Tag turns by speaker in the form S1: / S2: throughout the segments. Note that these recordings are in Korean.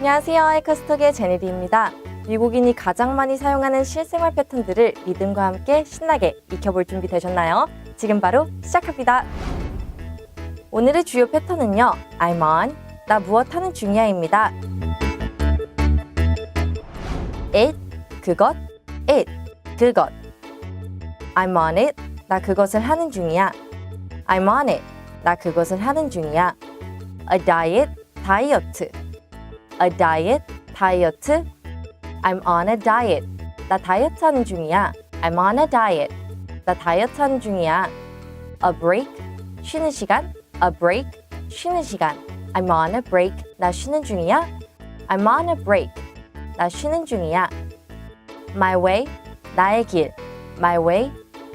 S1: 안녕하세요. 에커스톡의 제니디입니다. 미국인이 가장 많이 사용하는 실생활 패턴들을 리듬과 함께 신나게 익혀볼 준비 되셨나요? 지금 바로 시작합니다. 오늘의 주요 패턴은요. I'm on, 나 무엇 하는 중이야입니다. it, 그것, it, 그것. I'm on it, 나 그것을 하는 중이야. I'm on it, 나 그것을 하는 중이야. A diet, 다이어트. A diet, 다이어트. I'm on a diet. 나 다이어트 하는 중이야. I'm on a diet. 나 다이어트 하는 중이야. A break, 쉬는 시간. A break, 쉬는 시간. I'm on a break. 나 쉬는 중이야. I'm on a break. 나 쉬는 중이야. My way, 나의 길. My way,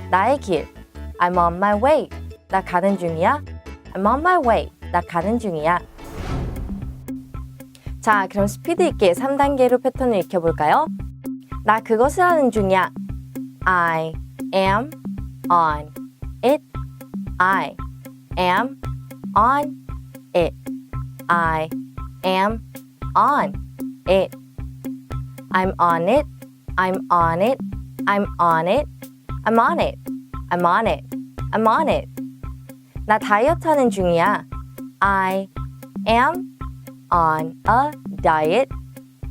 S1: 나의 길. I'm on my way. 나 가는 중이야. I'm on my way. 나 가는 중이야. 자, 그럼 스피드 있게 3단계로 패턴을 익혀볼까요? 나 그것을 하는 중이야. I am on it. I am on it. I am on it. I'm on it. I'm on it. I'm on it. I'm on it. I'm on it. I'm on it. 나 다이어트 하는 중이야. I am on a diet.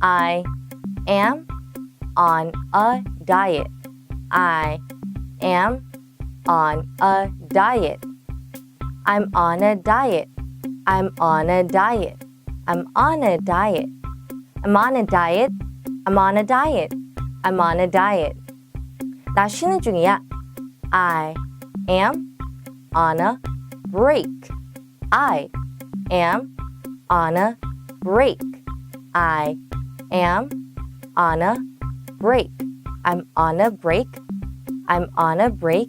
S1: I am on a diet. I am on a diet. I'm on a diet. I'm on a diet. I'm on a diet. I'm on a diet. I'm on a diet. I'm on a diet. 나 쉬는 중이야. I am on a break. I am on a break. I am on a break. I'm on a break. I'm on a break.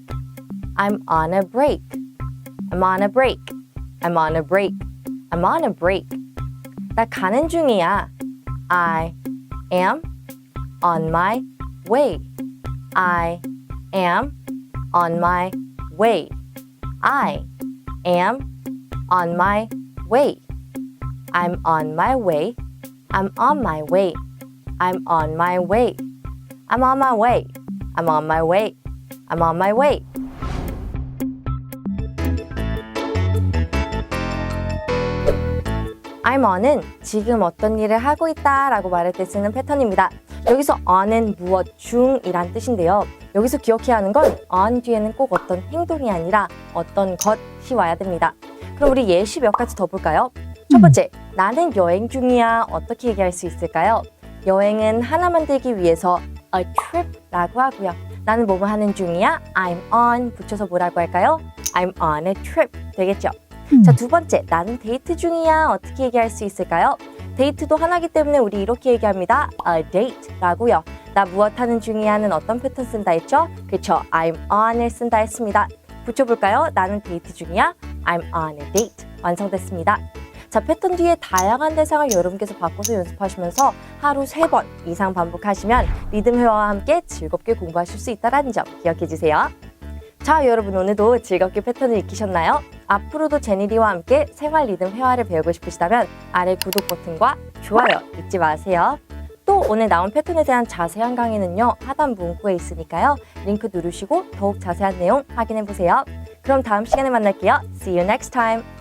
S1: I'm on a break. I'm on a break. I'm on a break. I'm on a break. 나 가는 중이야. I am on my way. I am on my way. I am on my way. I'm on my way. I'm on my way. I'm on my way. I'm on my way. I'm on my way. I'm on my way. I'm on은 지금 어떤 일을 하고 있다 라고 말할 때 쓰는 패턴입니다. 여기서 on은 무엇 중이란 뜻인데요. 여기서 기억해야 하는 건 on 뒤에는 꼭 어떤 행동이 아니라 어떤 것이 와야 됩니다. 그럼 우리 예시 몇 가지 더 볼까요? 첫 번째, 나는 여행 중이야. 어떻게 얘기할 수 있을까요? 여행은 하나 만들기 위해서 a trip라고 하고요. 나는 뭐뭐 하는 중이야? I'm on 붙여서 뭐라고 할까요? I'm on a trip 되겠죠? 자, 두 번째, 나는 데이트 중이야. 어떻게 얘기할 수 있을까요? 데이트도 하나기 때문에 우리 이렇게 얘기합니다. a date라고요. 나 무엇 하는 중이야는 어떤 패턴 쓴다 했죠? 그렇죠. I'm on을 쓴다 했습니다. 붙여볼까요? 나는 데이트 중이야. I'm on a date. 완성됐습니다. 자, 패턴 뒤에 다양한 대상을 여러분께서 바꿔서 연습하시면서 하루 세 번 이상 반복하시면 리듬 회화와 함께 즐겁게 공부하실 수 있다는 점 기억해 주세요. 자, 여러분 오늘도 즐겁게 패턴을 익히셨나요? 앞으로도 제니디와 함께 생활 리듬 회화를 배우고 싶으시다면 아래 구독 버튼과 좋아요 잊지 마세요. 또 오늘 나온 패턴에 대한 자세한 강의는요 하단 문구에 있으니까요 링크 누르시고 더욱 자세한 내용 확인해 보세요. 그럼 다음 시간에 만날게요. See you next time.